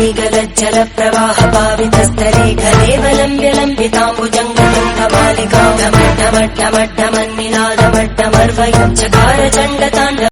వేగలజ్జల ప్రవాహ పావితస్తరేఖ దేవలంబ్య లంబితాంబుజంగలికా మడ్డమడ్డమడ్డమన్నినాదమడ్డమర్వయుచ్చ చండ తాండ